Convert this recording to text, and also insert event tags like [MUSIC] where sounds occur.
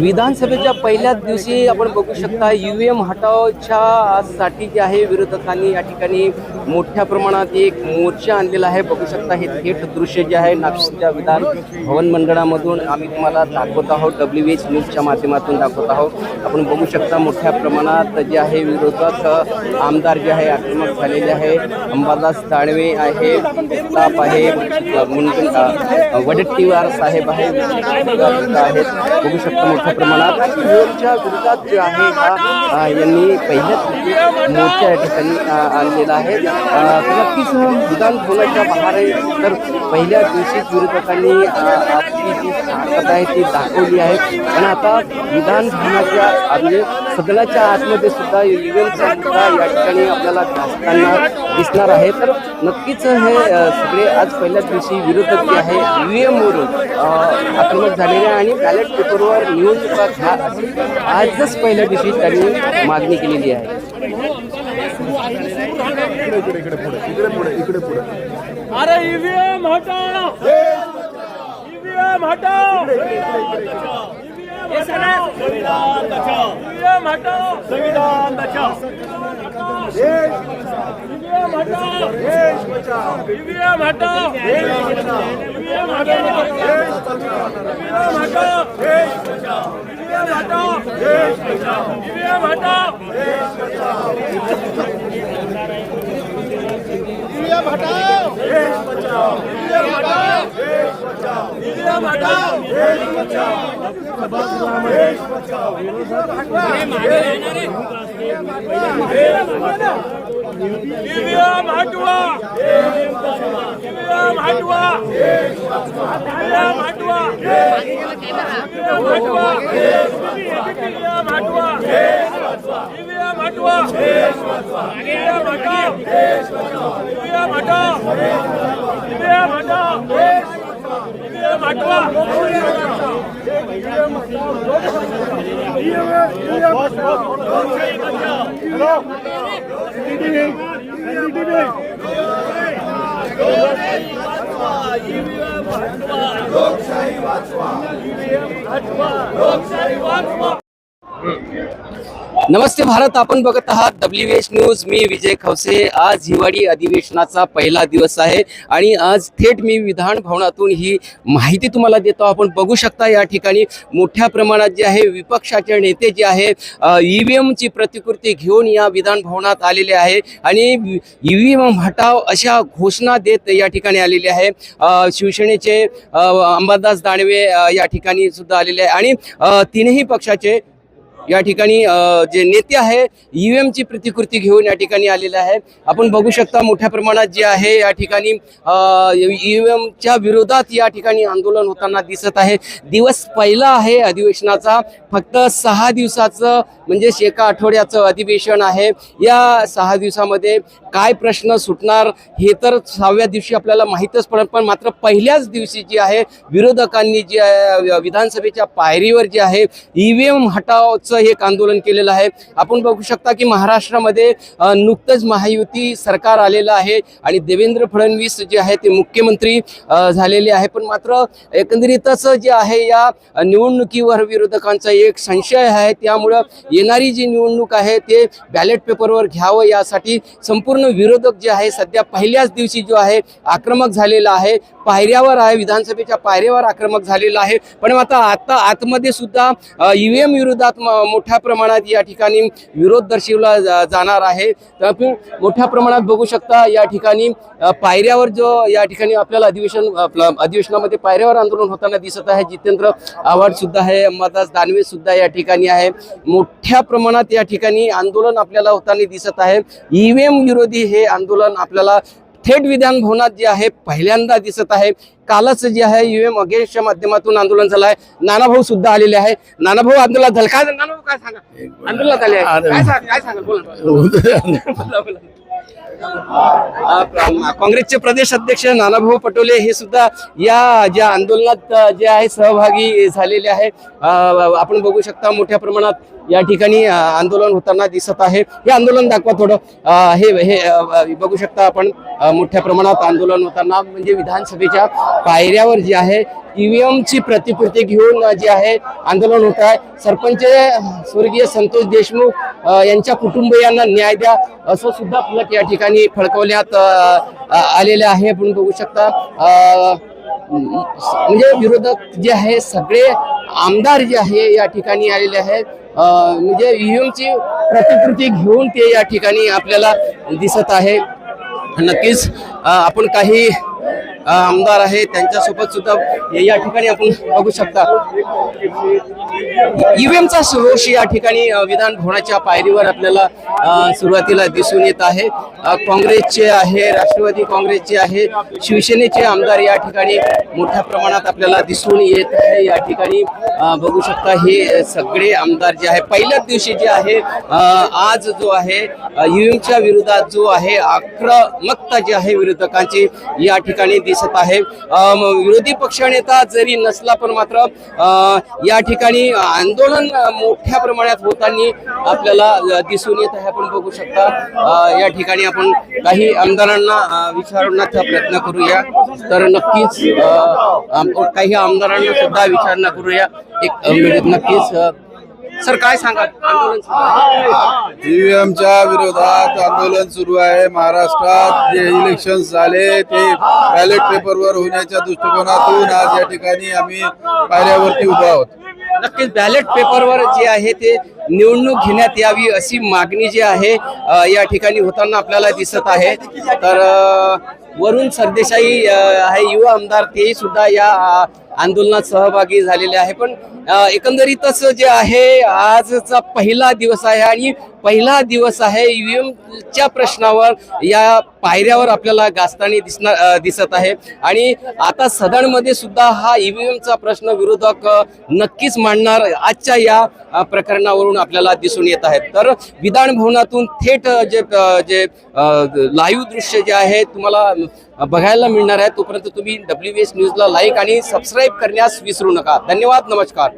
विधानसभेच्या पहिल्याच दिवशी आपण बघू शकता यू एम हटावच्या साठी जे आहे विरोधकांनी या ठिकाणी मोठ्या प्रमाणात एक मोर्चा आणलेला आहे. बघू शकता हे थेट दृश्य जे आहे नागपूरच्या विधान भवन मंडळामधून आम्ही तुम्हाला दाखवत आहोत. डब्ल्यू एच न्यूजच्या माध्यमातून दाखवत आहोत. आपण बघू शकता मोठ्या प्रमाणात जे आहे विरोधक आमदार जे आहे आक्रमक झालेले आहे. अंबादास दानवे आहे प्रताप आहे अ, वडेट्टीवार साहेब विरोधक आहेत बघू शकता मोठ्या प्रमाणात. ईव्हीएमच्या विरोधात जे आहे हा यांनी पहिल्याच मोर्चा या ठिकाणी आणलेला आहे. नक्कीच विधान भवनाच्या बाहेर आहे तर पहिल्या दिवशीच विरोधकांनी आपली जी ताकद आहे ती दाखवली आहे. आणि आता विधान भवनाच्या म्हणजे सदनाच्या आतमध्ये सुद्धा ईव्हीएमचा मुद्दा या ठिकाणी आपल्याला घासताना दिसणार आहे. तर नक्कीच हे सगळे आज पहिल्याच दिवशी विरोधक जे आहे ईव्हीएमवरून आक्रमक झालेले आणि बॅलेट पेपरवर निवडणुका घ्या अशी आजच पहिल्या दिवशी त्यांनी मागणी केलेली आहे. अरे ईव्हीएम हटाओ ईव्हीएम हटाओ संविधान बचाओ ईवीएम हटाओ संविधान बचाओ देश ईवीएम हटाओ देश बचाओ ईवीएम हटाओ देश बचाओ ईवीएम हटाओ देश बचाओ ईवीएम हटाओ देश बचाओ ईवीएम हटाओ देश बचाओ ईवीएम हटाओ देश बचाओ ईवीएम हटाओ देश बचाओ ईवीएम हटाओ देश बचाओ ईवीएम हटाओ देश बचाओ सभागृहामध्ये हटवा लोकशाही वाचवा लोकशाही वाचवा नमस्ते भारत आपण बघत आहात डब्ल्यू एच न्यूज मी विजय खवसे. आज हिवाळी अधिवेशनाचा पहिला दिवस आहे आणि आज थेट मी विधान भवनातून ही माहिती तुम्हाला देतो. आपण बघू शकता या ठिकाणी मोठ्या प्रमाणात जे आहे विपक्षाचे नेते जे आहे ई व्ही एमची प्रतिकृती घेऊन या विधान भवनात आलेले आहे आणि ई व्ही एम हटाव अशा घोषणा देत या ठिकाणी आलेली आहे. शिवसेनेचे अंबादास दानवे या ठिकाणी सुद्धा आलेले आहे. आणि तीनही पक्षाचे या ठिकाणी जे नेते आहे ईव्हीएम ची प्रतिकृती घेऊन या ठिकाणी आलेले आहे. आपण बघू शकता मोठ्या प्रमाणात जे आहे या ठिकाणी ईव्हीएम एमच्या विरोधात या ठिकाणी आंदोलन होताना दिसत आहे. दिवस पहिला आहे अधिवेशनाचा. फक्त सहा दिवसाचं म्हणजे एका आठवड्याचं अधिवेशन आहे. या सहा दिवसामध्ये काय प्रश्न सुटणार हे तर सहाव्या दिवशी आपल्याला माहीतच पडत पण मात्र पहिल्याच दिवशी जी आहे विरोधकांनी जी आहे, विधानसभेच्या पायरीवर जे आहे ईव्हीएम हटावचं एक आंदोलन केलेलं आहे. आपण बघू शकता की महाराष्ट्रामध्ये नुकतंच महायुती सरकार आलेलं आहे आणि देवेंद्र फडणवीस जे आहे ते मुख्यमंत्री झालेले आहे. पण मात्र एकंदरीतच जे आहे या निवडणुकीवर विरोधकांचा एक संशय आहे. त्यामुळं येणारी जी निवडणूक आहे ते बॅलेट पेपरवर घ्यावं यासाठी संपूर्ण विरोधक जे आहे सध्या पहिल्याच दिवशी जो आहे आक्रमक झालेला आहे. पायऱ्यावर आहे विधानसभेच्या पायऱ्यावर आक्रमक झालेला आहे. पण आता आता आतमध्ये सुद्धा ईव्हीएम विरोधात मोठ्या प्रमाणात या ठिकाणी विरोध दर्शवला जा- जाणार आहे. तर मोठ्या प्रमाणात बघू शकता या ठिकाणी पायऱ्यावर जो या ठिकाणी आपल्याला अधिवेशन आपलं अधिवेशनामध्ये पायऱ्यावर आंदोलन होताना दिसत आहे. जितेंद्र आव्हाड सुद्धा आहे अंबादास दानवे सुद्धा या ठिकाणी आहे. मोठ्या प्रमाणात या ठिकाणी आंदोलन आपल्याला होताना दिसत आहे. ईव्हीएम विरोधी हे आंदोलन आपल्याला थेट विधान भवनात जे आहे पहिल्यांदा दिसत आहे. कालच जे आहे युएम अगेन्स्टच्या माध्यमातून आंदोलन झालं आहे. नानाभाऊ सुद्धा आलेले आहे. नानाभाऊ आंदोलन झालं. काय नानाभाऊ काय सांगा? आंदोलनात आले आहे. काय सांग? काय सांगा बोला. [LAUGHS] काँग्रेसचे प्रदेश अध्यक्ष नानाभाऊ पटोले हे सुद्धा या ज्या आंदोलनात जे आहे सहभागी झालेले आहे. आपण बघू शकता मोठ्या प्रमाणात या ठिकाणी आंदोलन होताना दिसत आहे. हे आंदोलन दाखवा थोडं. हे हे बघू शकता आपण मोठ्या प्रमाणात आंदोलन होताना म्हणजे विधानसभेच्या पायऱ्यावर जे आहे ईव्हीएमची प्रतिपूर्ती घेऊन जे आहे आंदोलन होत आहे. सरपंच स्वर्गीय संतोष देशमुख यांच्या कुटुंबियांना न्याय द्या असं सुद्धा फलक या ठिकाणी फडकवण्यात आलेले आहे आपण बघू शकता. म्हणजे विरोधक जे आहे सगळे आमदार जे आहे या ठिकाणी आलेले आहेत. म्हणजे EVM ची प्रतिकृती घेऊन ते या ठिकाणी आपल्याला दिसत आहे. नक्कीच आपण काही आमदार आहे त्यांच्यासोबत सुद्धा या ठिकाणी आपण बघू शकता. ईव्हीएमचा रोष या ठिकाणी विधान भवनाच्या पायरीवर आपल्याला सुरुवातीला दिसून येत आहे. काँग्रेसचे आहे राष्ट्रवादी काँग्रेसचे आहे शिवसेनेचे आमदार या ठिकाणी मोठ्या प्रमाणात आपल्याला दिसून येत आहे. या ठिकाणी बघू शकता हे सगळे आमदार जे आहे पहिल्याच दिवशी जे आहे आज जो आहे ईव्हीएमच्या विरोधात जो आहे आक्रमकता जी आहे विरोधकांची या ठिकाणी दिसत आहे. विरोधी पक्षनेता जरी नसला पण मात्र या ठिकाणी आंदोलन मोठ्या प्रमाणात होताना आपल्याला दिसून येत आहे. आपण बघू शकता या ठिकाणी आपण काही आमदारांना विचारण्याचा प्रयत्न करूया. तर नक्कीच काही आमदारांना सुद्धा विचारणा करूया. एक नक्कीच सर काय सांगा आंदोलन सुरू आहे. ईव्हीएमच्या विरोधात आंदोलन सुरू आहे. महाराष्ट्रात जे इलेक्शन झाले ते बॅलेट पेपरवर होण्याच्या दृष्टिकोनातून आज या ठिकाणी आम्ही पायऱ्यावरती उभा आहोत. नक्कीच बॅलेट पेपरवर जे आहे ते निवडणूक घेण्यात यावी अशी मागणी जी आहे अ, या ठिकाणी होताना आपल्याला दिसत आहे. तर अ, वरुण सरदेसाई अ, आहे युवा आमदार तेही सुद्धा या अ, आंदोलनात सहभागी झालेले आहे. पण एकंदरीतच जे आहे आजचा पहिला दिवस आहे आणि पहिला दिवस आहे ईव्हीएमच्या प्रश्नावर या पायऱ्यावर आपल्याला गाजताना दिसणार दिसत आहे. आणि आता सदनमध्ये सुद्धा हा ईव्हीएमचा प्रश्न विरोधक नक्कीच मांडणार आजच्या या प्रकरणावरून आपल्याला दिसून येत आहेत. तर विधान भवनातून थेट जे जे लाईव्ह दृश्य जे आहे तुम्हाला बघायला मिळणार आहे. तोपर्यंत तुम्ही डब्ल्यू एस न्यूजला लाईक आणि सबस्क्राईब करण्यास विसरू नका. धन्यवाद. नमस्कार.